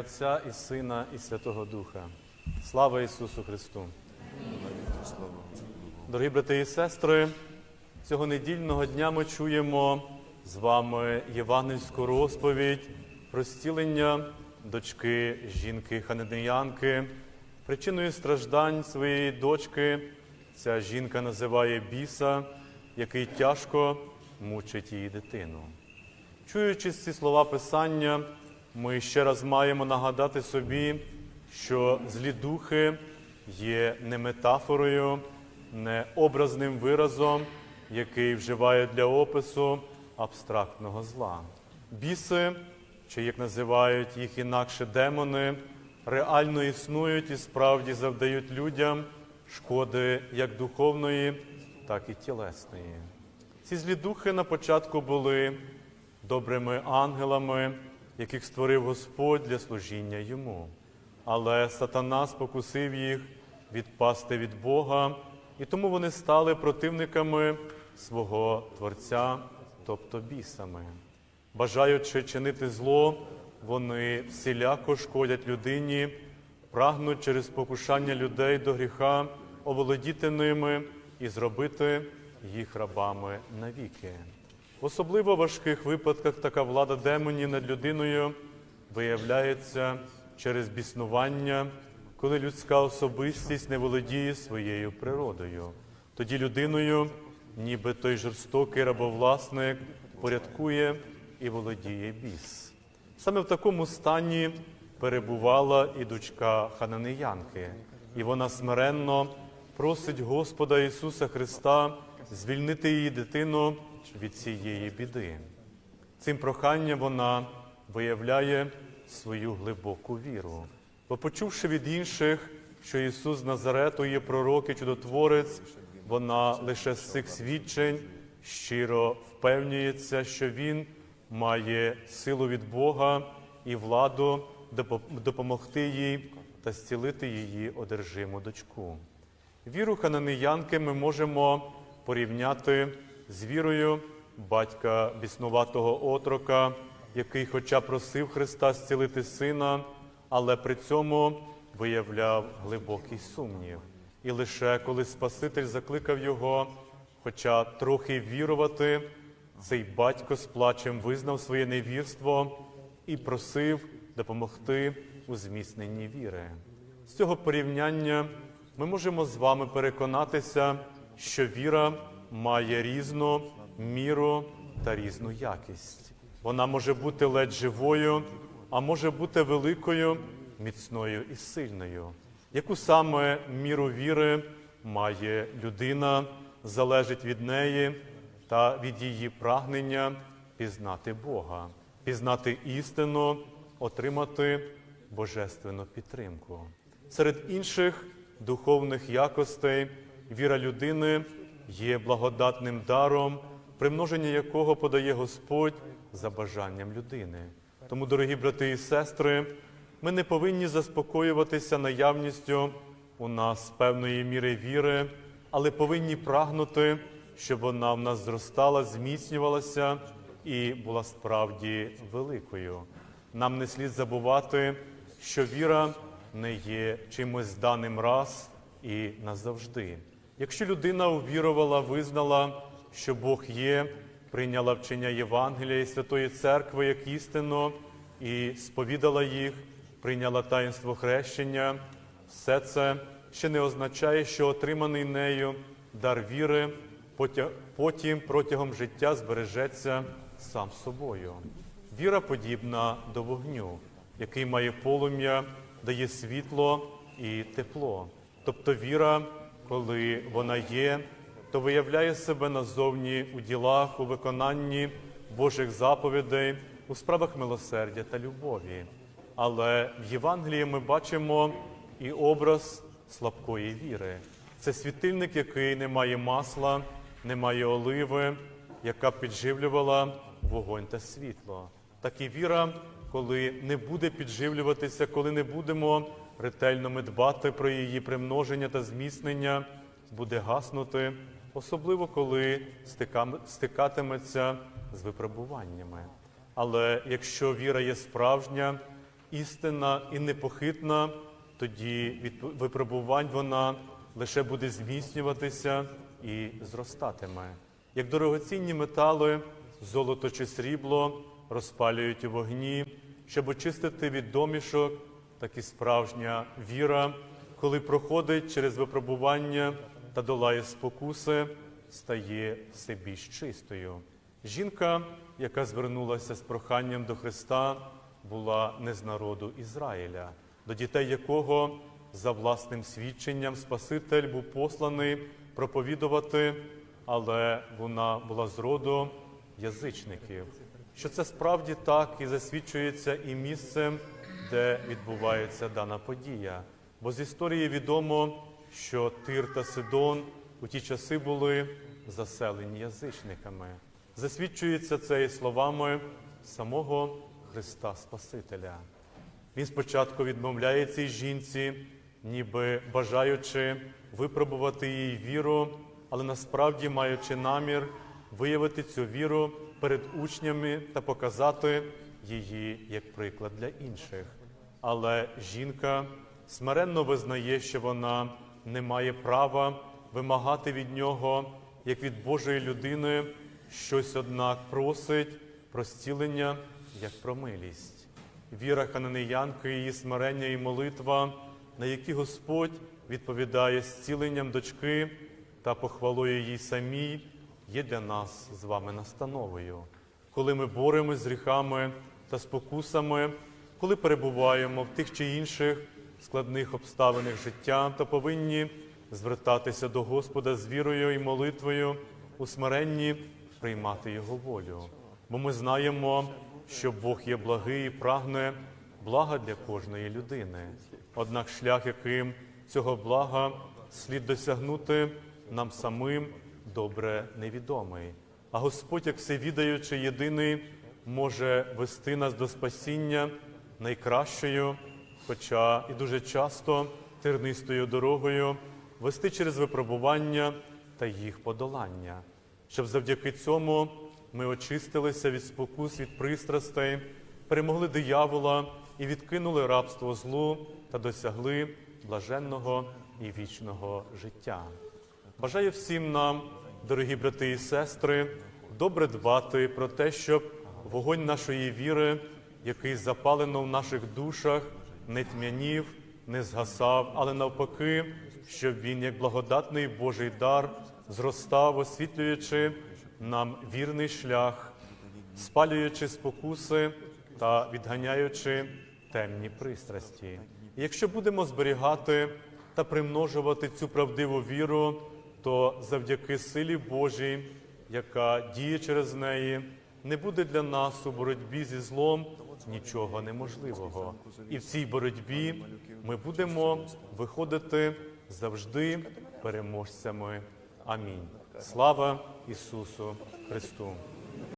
Отця і Сина, і Святого Духа. Слава Ісусу Христу! Дорогі брати і сестри, цього недільного дня ми чуємо з вами євангельську розповідь про зцілення дочки жінки ханедиянки. Причиною страждань своєї дочки ця жінка називає біса, який тяжко мучить її дитину. Чуючи ці слова Писання, ми ще раз маємо нагадати собі, що злі духи є не метафорою, не образним виразом, який вживає для опису абстрактного зла. Біси, чи як називають їх інакше демони, реально існують і справді завдають людям шкоди як духовної, так і тілесної. Ці злі духи на початку були добрими ангелами, яких створив Господь для служіння йому. Але сатана спокусив їх відпасти від Бога, і тому вони стали противниками свого Творця, тобто бісами. Бажаючи чинити зло, вони всіляко шкодять людині, прагнуть через покушання людей до гріха оволодіти ними і зробити їх рабами навіки. В особливо важких випадках така влада демонів над людиною виявляється через біснування, коли людська особистість не володіє своєю природою. Тоді людиною, ніби той жорстокий рабовласник, порядкує і володіє біс. Саме в такому стані перебувала і дочка Хананеянки, і вона смиренно просить Господа Ісуса Христа звільнити її дитину від цієї біди. Цим проханням вона виявляє свою глибоку віру. Бо почувши від інших, що Ісус з Назарету є пророк і чудотворець, вона лише з цих свідчень щиро впевнюється, що Він має силу від Бога і владу допомогти їй та зцілити її одержиму дочку. Віру хананеянки ми можемо порівняти з вірою батька біснуватого отрока, який, хоча просив Христа зцілити сина, але при цьому виявляв глибокий сумнів. І лише коли Спаситель закликав його, хоча трохи вірувати, цей батько з плачем визнав своє невірство і просив допомогти у зміцненні віри. З цього порівняння ми можемо з вами переконатися, що віра має різну міру та різну якість. Вона може бути ледь живою, а може бути великою, міцною і сильною. Яку саме міру віри має людина, залежить від неї та від її прагнення пізнати Бога, пізнати істину, отримати божественну підтримку. Серед інших духовних якостей віра людини є благодатним даром, примноження якого подає Господь за бажанням людини. Тому, дорогі брати і сестри, ми не повинні заспокоюватися наявністю у нас певної міри віри, але повинні прагнути, щоб вона в нас зростала, зміцнювалася і була справді великою. Нам не слід забувати, що віра не є чимось даним раз і назавжди. Якщо людина увірувала, визнала, що Бог є, прийняла вчення Євангелія і Святої Церкви як істину і сповідала їх, прийняла таїнство хрещення, все це ще не означає, що отриманий нею дар віри потім протягом життя збережеться сам собою. Віра подібна до вогню, який має полум'я, дає світло і тепло. Тобто віра, коли вона є, то виявляє себе назовні у ділах, у виконанні Божих заповідей, у справах милосердя та любові. Але в Євангелії ми бачимо і образ слабкої віри. Це світильник, який не має масла, не має оливи, яка підживлювала вогонь та світло. Так і віра, коли не буде підживлюватися, коли не будемо ретельно ми дбати про її примноження та зміцнення, буде гаснути, особливо коли стикатиметься з випробуваннями. Але якщо віра є справжня, істинна і непохитна, тоді від випробувань вона лише буде зміцнюватися і зростатиме. Як дорогоцінні метали, золото чи срібло розпалюють у вогні, щоб очистити від домішок, так і справжня віра, коли проходить через випробування та долає спокуси, стає все більш чистою. Жінка, яка звернулася з проханням до Христа, була не з народу Ізраїля, до дітей якого за власним свідченням Спаситель був посланий проповідувати, але вона була з роду язичників. Що це справді так і засвідчується і місцем, де відбувається дана подія. Бо з історії відомо, що Тир та Сидон у ті часи були заселені язичниками. Засвідчується це і словами самого Христа Спасителя. Він спочатку відмовляє цій жінці, ніби бажаючи випробувати її віру, але насправді маючи намір виявити цю віру перед учнями та показати її як приклад для інших. Але жінка смиренно визнає, що вона не має права вимагати від нього, як від Божої людини, щось однак просить про зцілення, як про милість. Віра хананеянки, її смирення і молитва, на які Господь відповідає зціленням дочки та похвалою їй самій, є для нас з вами настановою. Коли ми боремось з гріхами та спокусами, коли перебуваємо в тих чи інших складних обставинах життя, то повинні звертатися до Господа з вірою і молитвою у смиренні приймати Його волю. Бо ми знаємо, що Бог є благий і прагне блага для кожної людини. Однак шлях, яким цього блага слід досягнути нам самим добре невідомий. А Господь, як всевідаючий єдиний, може вести нас до спасіння найкращою, хоча і дуже часто тернистою дорогою, вести через випробування та їх подолання, щоб завдяки цьому ми очистилися від спокус, від пристрастей, перемогли диявола і відкинули рабство злу та досягли блаженного і вічного життя. Бажаю всім нам, дорогі брати і сестри, добре дбати про те, щоб вогонь нашої віри, який запалено в наших душах, не тьмянів, не згасав, але навпаки, щоб він, як благодатний Божий дар, зростав, освітлюючи нам вірний шлях, спалюючи спокуси та відганяючи темні пристрасті. Якщо будемо зберігати та примножувати цю правдиву віру, то завдяки силі Божій, яка діє через неї, не буде для нас у боротьбі зі злом нічого неможливого. І в цій боротьбі ми будемо виходити завжди переможцями. Амінь. Слава Ісусу Христу!